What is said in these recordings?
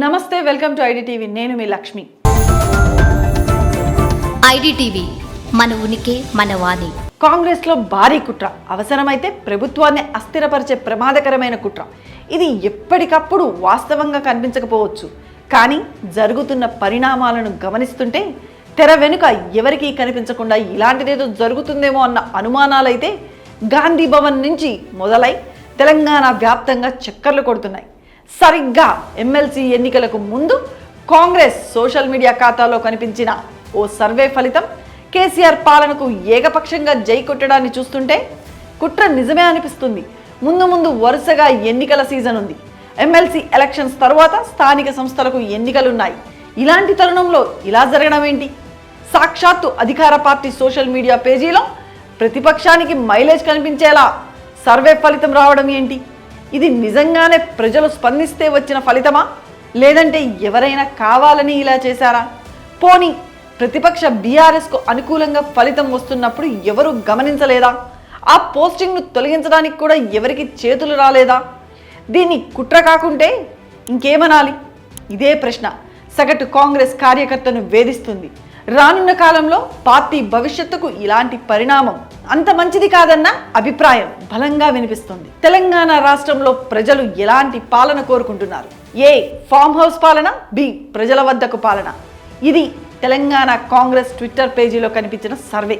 నమస్తే welcome to IDTV. నేను మీ Lakshmi. IDTV మన ఉనికి మన వాణి. కాంగ్రెస్లో భారీ కుట్ర. అవసరమైతే ప్రభుత్వాన్ని అస్థిరపరిచే ప్రమాదకరమైన కుట్ర. ఇది ఎప్పటికప్పుడు వాస్తవంగా కనిపించకపోవచ్చు. కానీ జరుగుతున్న పరిణామాలను గమనిస్తుంటే తెర వెనుక ఎవరికీ కనిపించకుండా ఇలాంటిదేదో జరుగుతుందేమో అన్న అనుమానాలైతే గాంధీ భవన్ నుంచి మొదలై తెలంగాణ వ్యాప్తంగా చక్కర్లు కొడుతున్నాయి. సరిగ్గా ఎమ్మెల్సీ ఎన్నికలకు ముందు కాంగ్రెస్ సోషల్ మీడియా ఖాతాలో కనిపించిన ఓ సర్వే ఫలితం కేసీఆర్ పాలనకు ఏకపక్షంగా జై కొట్టడాన్ని చూస్తుంటే కుట్ర నిజమే అనిపిస్తుంది. ముందు ముందు వరుసగా ఎన్నికల సీజన్ ఉంది. ఎమ్మెల్సీ ఎలక్షన్స్ తర్వాత స్థానిక సంస్థలకు ఎన్నికలున్నాయి. ఇలాంటి తరుణంలో ఇలా జరగడం ఏంటి? సాక్షాత్తు అధికార పార్టీ సోషల్ మీడియా పేజీలో ప్రతిపక్షానికి మైలేజ్ కనిపించేలా సర్వే ఫలితం రావడం ఏంటి? ఇది నిజంగానే ప్రజలు స్పందిస్తే వచ్చిన ఫలితమా? లేదంటే ఎవరైనా కావాలని ఇలా చేశారా? పోనీ ప్రతిపక్ష బీఆర్ఎస్కు అనుకూలంగా ఫలితం వస్తున్నప్పుడు ఎవరు గమనించలేదా? ఆ పోస్టింగ్ను తొలగించడానికి కూడా ఎవరికి చేతులు రాలేదా? దీన్ని కుట్ర కాకుంటే ఇంకేమనాలి? ఇదే ప్రశ్న సగటు కాంగ్రెస్ కార్యకర్తను వేధిస్తుంది. రానున్న కాలంలో పార్టీ భవిష్యత్తుకు ఇలాంటి పరిణామం అంత మంచిది కాదన్న అభిప్రాయం బలంగా వినిపిస్తుంది. తెలంగాణ రాష్ట్రంలో ప్రజలు ఎలాంటి పాలన కోరుకుంటున్నారు? ఏ ఫామ్ హౌస్ పాలన? బి ప్రజల వద్దకు పాలన? ఇది తెలంగాణ కాంగ్రెస్ ట్విట్టర్ పేజీలో కనిపించిన సర్వే.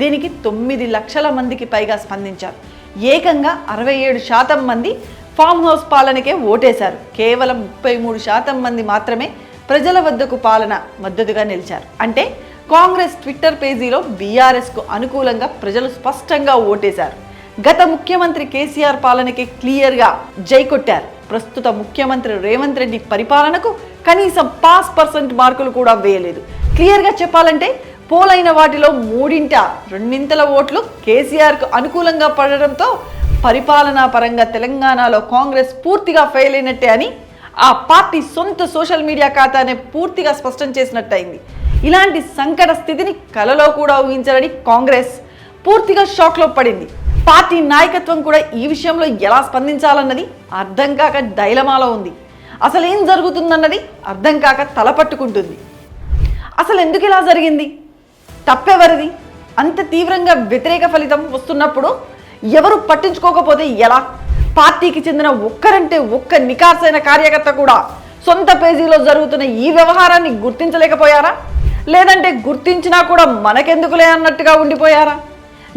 దీనికి తొమ్మిది లక్షల మందికి పైగా స్పందించారు. ఏకంగా అరవై ఏడు శాతం మంది ఫామ్ హౌస్ పాలనకే ఓటేశారు. కేవలం ముప్పై మూడు శాతం మంది మాత్రమే ప్రజల వద్దకు పాలన మద్దతుగా నిలిచారు. అంటే కాంగ్రెస్ ట్విట్టర్ పేజీలో బీఆర్ఎస్కు అనుకూలంగా ప్రజలు స్పష్టంగా ఓటేశారు. గత ముఖ్యమంత్రి కేసీఆర్ పాలనకి క్లియర్గా జై కొట్టారు. ప్రస్తుత ముఖ్యమంత్రి రేవంత్ రెడ్డి పరిపాలనకు కనీసం పాస్ పర్సెంట్ మార్కులు కూడా వేయలేదు. క్లియర్గా చెప్పాలంటే పోలైన వాటిలో మూడింట రెండింతల ఓట్లు కేసీఆర్కు అనుకూలంగా పడడంతో పరిపాలనా పరంగా తెలంగాణలో కాంగ్రెస్ పూర్తిగా ఫెయిల్ అయినట్టే అని ఆ పార్టీ సొంత సోషల్ మీడియా ఖాతానే పూర్తిగా స్పష్టం చేసినట్టయింది. ఇలాంటి సంకట స్థితిని కలలో కూడా ఊహించాలని కాంగ్రెస్ పూర్తిగా షాక్లో పడింది. పార్టీ నాయకత్వం కూడా ఈ విషయంలో ఎలా స్పందించాలన్నది అర్థం కాక డైలమాలో ఉంది. అసలు ఏం జరుగుతుందన్నది అర్థం కాక తలపట్టుకుంటుంది అసలు ఎందుకు ఇలా జరిగింది? తప్పెవరిది? అంత తీవ్రంగా వ్యతిరేక ఫలితం వస్తున్నప్పుడు ఎవరు పట్టించుకోకపోతే ఎలా? పార్టీకి చెందిన ఒక్కరంటే ఒక్క నికార్సైన కార్యకర్త కూడా సొంత పేజీలో జరుగుతున్న ఈ వ్యవహారాన్ని గుర్తించలేకపోయారా? లేదంటే గుర్తించినా కూడా మనకెందుకులే అన్నట్టుగా ఉండిపోయారా?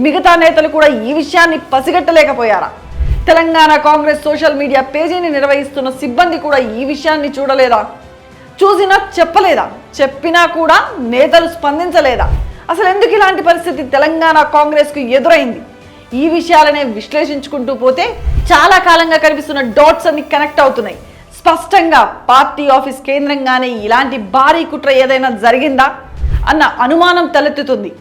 మిగతా నేతలు కూడా ఈ విషయాన్ని పసిగట్టలేకపోయారా? తెలంగాణ కాంగ్రెస్ సోషల్ మీడియా పేజీని నిర్వహిస్తున్న సిబ్బంది కూడా ఈ విషయాన్ని చూడలేదా? చూసినా చెప్పలేదా? చెప్పినా కూడా నేతలు స్పందించలేదా? అసలు ఎందుకు ఇలాంటి పరిస్థితి తెలంగాణ కాంగ్రెస్కు ఎదురైంది? ఈ విషయాలనే విశ్లేషించుకుంటూ పోతే చాలా కాలంగా కనిపిస్తున్న డాట్స్ అన్ని కనెక్ట్ అవుతున్నాయి. స్పష్టంగా పార్టీ ఆఫీస్ కేంద్రంగానే ఇలాంటి భారీ కుట్ర ఏదైనా జరిగిందా అన్న అనుమానం తలెత్తుతుంది.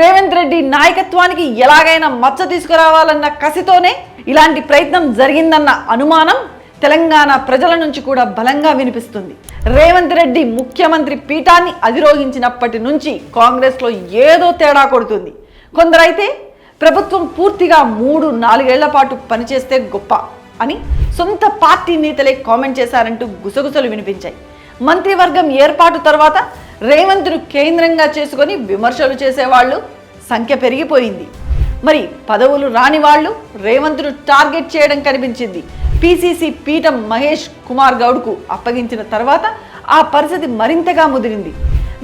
రేవంత్ రెడ్డి నాయకత్వానికి ఎలాగైనా మచ్చ తీసుకురావాలన్న కసితోనే ఇలాంటి ప్రయత్నం జరిగిందన్న అనుమానం తెలంగాణ ప్రజల నుంచి కూడా బలంగా వినిపిస్తుంది. రేవంత్ రెడ్డి ముఖ్యమంత్రి పీఠాన్ని అధిరోహించినప్పటి నుంచి కాంగ్రెస్లో ఏదో తేడా కొడుతుంది. కొందరైతే ప్రభుత్వం పూర్తిగా మూడు నాలుగేళ్ళ పాటు పనిచేస్తే గొప్ప అని సొంత పార్టీ నేతలే కామెంట్ చేశారంటూ గుసగుసలు వినిపించాయి. మంత్రివర్గం ఏర్పాటు తర్వాత రేవంత్ను కేంద్రంగా చేసుకొని విమర్శలు చేసేవాళ్ళు సంఖ్య పెరిగిపోయింది. మరి పదవులు రాని వాళ్ళు రేవంత్ను టార్గెట్ చేయడం కనిపించింది. పిసిసి పీఠం మహేష్ కుమార్ గౌడ్కు అప్పగించిన తర్వాత ఆ పరిస్థితి మరింతగా ముదిరింది.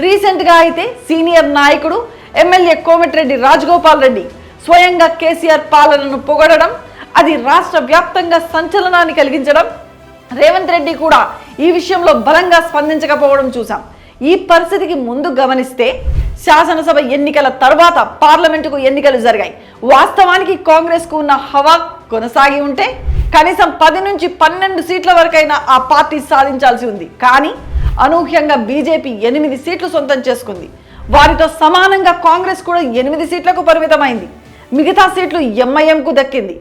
రీసెంట్గా అయితే సీనియర్ నాయకుడు ఎమ్మెల్యే కోమటిరెడ్డి రాజగోపాల్ రెడ్డి స్వయంగా కేసీఆర్ పాలనను పొగడడం అది రాష్ట్ర వ్యాప్తంగా సంచలనాన్ని కలిగించడం. రేవంత్ రెడ్డి కూడా ఈ విషయంలో బలంగా స్పందించకపోవడం చూసాం ఈ పరిస్థితికి ముందు గమనిస్తే శాసనసభ ఎన్నికల తర్వాత పార్లమెంటుకు ఎన్నికలు జరిగాయి. వాస్తవానికి కాంగ్రెస్కు ఉన్న హవా కొనసాగి ఉంటే కనీసం పది నుంచి పన్నెండు సీట్ల వరకైనా ఆ పార్టీ సాధించాల్సి ఉంది. కానీ అనూహ్యంగా బీజేపీ ఎనిమిది సీట్లు సొంతం చేసుకుంది. వారితో సమానంగా కాంగ్రెస్ కూడా ఎనిమిది సీట్లకు పరిమితమైంది. మిగతా సీట్లు ఎంఐఎంకు దక్కింది.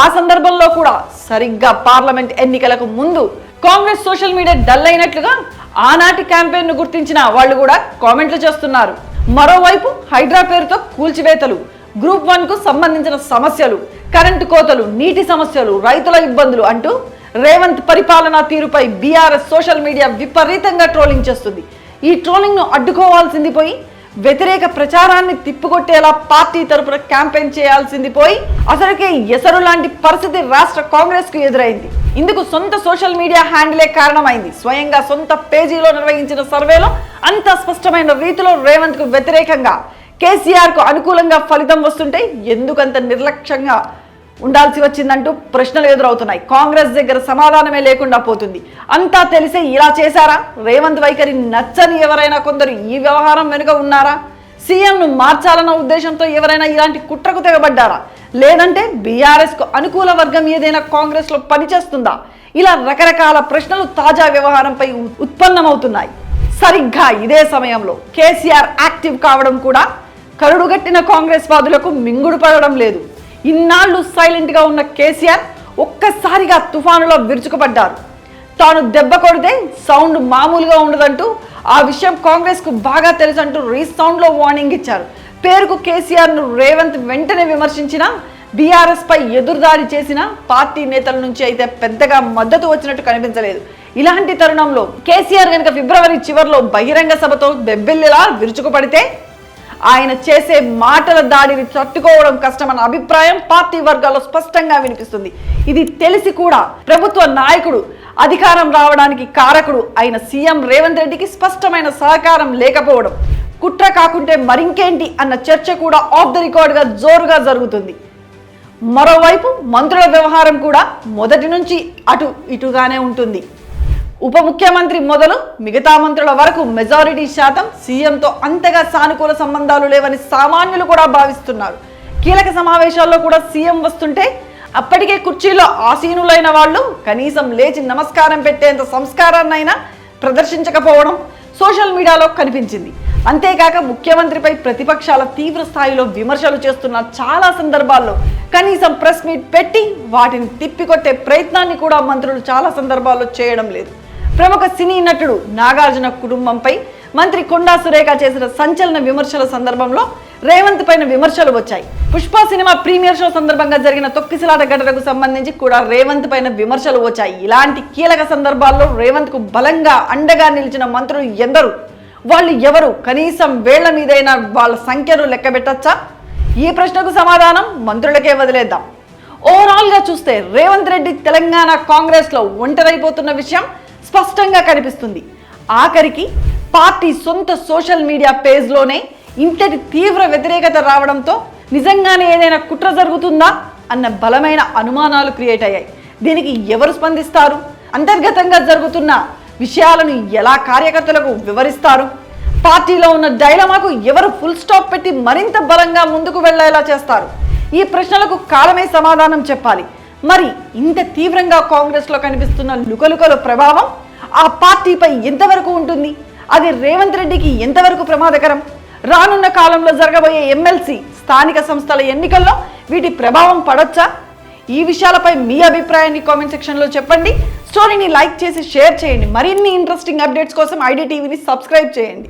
ఆ సందర్భంలో కూడా సరిగ్గా పార్లమెంట్ ఎన్నికలకు ముందు కాంగ్రెస్ సోషల్ మీడియా డల్ అయినట్లుగా ఆనాటి క్యాంపెయిన్ను గుర్తించిన వాళ్ళు కూడా కామెంట్లు చేస్తున్నారు. మరోవైపు హైడ్రా పేరుతో కూల్చివేతలు గ్రూప్ వన్కు సంబంధించిన సమస్యలు కరెంటు కోతలు నీటి సమస్యలు రైతుల ఇబ్బందులు అంటూ రేవంత్ పరిపాలనా తీరుపై బీఆర్ఎస్ సోషల్ మీడియా విపరీతంగా ట్రోలింగ్ చేస్తుంది. ఈ ట్రోలింగ్ను అడ్డుకోవాల్సింది పోయి వ్యతిరేక ప్రచారాన్ని తిప్పికొట్టేలా పార్టీ తరపున క్యాంపెయిన్ చేయాల్సింది పోయి అసలుకే ఎసరు లాంటి పరిస్థితి రాష్ట్ర కాంగ్రెస్కు ఎదురైంది. ఇందుకు సొంత సోషల్ మీడియా హ్యాండిలే కారణమైంది. స్వయంగా సొంత పేజీలో నిర్వహించిన సర్వేలో అంత స్పష్టమైన రీతిలో రేవంత్కు వ్యతిరేకంగా కేసీఆర్కు అనుకూలంగా ఫలితం వస్తుంటే ఎందుకంత నిర్లక్ష్యంగా ఉండాల్సి వచ్చిందంటూ ప్రశ్నలు ఎదురవుతున్నాయి. కాంగ్రెస్ దగ్గర సమాధానమే లేకుండా పోతుంది. అంతా తెలిసే ఇలా చేశారా? రేవంత్ వైఖరి నచ్చని ఎవరైనా కొందరు ఈ వ్యవహారం వెనుక ఉన్నారా? సీఎంను మార్చాలన్న ఉద్దేశంతో ఎవరైనా ఇలాంటి కుట్రకు తెగబడ్డారా? లేదంటే బీఆర్ఎస్కు అనుకూల వర్గం ఏదైనా కాంగ్రెస్లో పనిచేస్తుందా? ఇలా రకరకాల ప్రశ్నలు తాజా వ్యవహారంపై ఉత్పన్నమవుతున్నాయి. సరిగ్గా ఇదే సమయంలో కేసీఆర్ యాక్టివ్ కావడం కూడా కరుడుగట్టిన కాంగ్రెస్ వాదులకు మింగుడు పడడం లేదు. ఇన్నాళ్ళు సైలెంట్గా ఉన్న కేసీఆర్ ఒక్కసారిగా తుఫానులో విరుచుకుపడ్డారు. తాను దెబ్బ కొడితే సౌండ్ మామూలుగా ఉండదంటూ ఆ విషయం కాంగ్రెస్కు బాగా తెలుసు అంటూ రీసౌండ్లో వార్నింగ్ ఇచ్చారు. పేరుకు కేసీఆర్ను రేవంత్ వెంటనే విమర్శించిన బీఆర్ఎస్ పై చేసిన పార్టీ నేతల నుంచి అయితే పెద్దగా మద్దతు వచ్చినట్టు కనిపించలేదు. ఇలాంటి తరుణంలో కేసీఆర్ కనుక ఫిబ్రవరి చివరిలో బహిరంగ సభతో బెబ్బెల్లిలా విరుచుకుపడితే ఆయన చేసే మాటల దాడిని తట్టుకోవడం కష్టమన్న అభిప్రాయం పార్టీ వర్గాల్లో స్పష్టంగా వినిపిస్తుంది. ఇది తెలిసి కూడా ప్రభుత్వ నాయకుడు అధికారం రావడానికి కారకుడు అయిన సీఎం రేవంత్ రెడ్డికి స్పష్టమైన సహకారం లేకపోవడం కుట్ర కాకుంటే మరింకేంటి అన్న చర్చ కూడా ఆఫ్ ద రికార్డ్గా జోరుగా జరుగుతుంది. మరోవైపు మంత్రుల వ్యవహారం కూడా మొదటి నుంచి అటు ఇటుగానే ఉంటుంది. ఉప ముఖ్యమంత్రి మొదలు మిగతా మంత్రుల వరకు మెజారిటీ శాతం సీఎంతో అంతగా సానుకూల సంబంధాలు లేవని సామాన్యులు కూడా భావిస్తున్నారు. కీలక సమావేశాల్లో కూడా సీఎం వస్తుంటే అప్పటికే కుర్చీలో ఆసీనులైన వాళ్ళు కనీసం లేచి నమస్కారం పెట్టేంత సంస్కారాన్నైనా ప్రదర్శించకపోవడం సోషల్ మీడియాలో కనిపించింది. అంతేకాక ముఖ్యమంత్రిపై ప్రతిపక్షాల తీవ్ర స్థాయిలో విమర్శలు చేస్తున్న చాలా సందర్భాల్లో కనీసం ప్రెస్ మీట్ పెట్టి వాటిని తిప్పికొట్టే ప్రయత్నాన్ని కూడా మంత్రులు చాలా సందర్భాల్లో చేయడం లేదు. ప్రముఖ సినీ నటుడు నాగార్జున కుటుంబంపై మంత్రి కొండా సురేఖ చేసిన సంచలన విమర్శల సందర్భంలో రేవంత్ పైన విమర్శలు వచ్చాయి. పుష్ప సినిమా ప్రీమియర్ షో సందర్భంగా జరిగిన తొక్కిసలాట ఘటనకు సంబంధించి కూడా రేవంత్ పైన విమర్శలు వచ్చాయి. ఇలాంటి కీలక సందర్భాల్లో రేవంత్కు బలంగా అండగా నిలిచిన మంత్రులు ఎందరు? వాళ్ళు ఎవరు? కనీసం వేళ్ళ మీదైనా వాళ్ళ సంఖ్యను లెక్కబెట్టచ్చా ఈ ప్రశ్నకు సమాధానం మంత్రులకే వదిలేద్దాం. ఓవరాల్గా చూస్తే రేవంత్ రెడ్డి తెలంగాణ కాంగ్రెస్లో ఒంటరైపోతున్న విషయం స్పష్టంగా కనిపిస్తుంది. ఆఖరికి పార్టీ సొంత సోషల్ మీడియా పేజ్లోనే ఇంతటి తీవ్ర వ్యతిరేకత రావడంతో నిజంగానే ఏదైనా కుట్ర జరుగుతుందా అన్న బలమైన అనుమానాలు క్రియేట్ అయ్యాయి. దీనికి ఎవరు స్పందిస్తారు? అంతర్గతంగా జరుగుతున్న విషయాలను ఎలా కార్యకర్తలకు వివరిస్తారు? పార్టీలో ఉన్న డైలమాకు ఎవరు ఫుల్ స్టాప్ పెట్టి మరింత బలంగా ముందుకు వెళ్ళేలా చేస్తారు? ఈ ప్రశ్నలకు కాలమే సమాధానం చెప్పాలి. మరి ఇంత తీవ్రంగా కాంగ్రెస్లో కనిపిస్తున్న లుకలుకల ప్రభావం ఆ పార్టీపై ఎంతవరకు ఉంటుంది? అది రేవంత్ రెడ్డికి ఎంతవరకు ప్రమాదకరం? రానున్న కాలంలో జరగబోయే ఎమ్మెల్సీ స్థానిక సంస్థల ఎన్నికల్లో వీటి ప్రభావం పడొచ్చా? ఈ విషయాలపై మీ అభిప్రాయాన్ని కామెంట్ సెక్షన్లో చెప్పండి. స్టోరీని లైక్ చేసి షేర్ చేయండి. మరిన్ని ఇంట్రెస్టింగ్ అప్డేట్స్ కోసం ఐడి టీవీని సబ్స్క్రైబ్ చేయండి.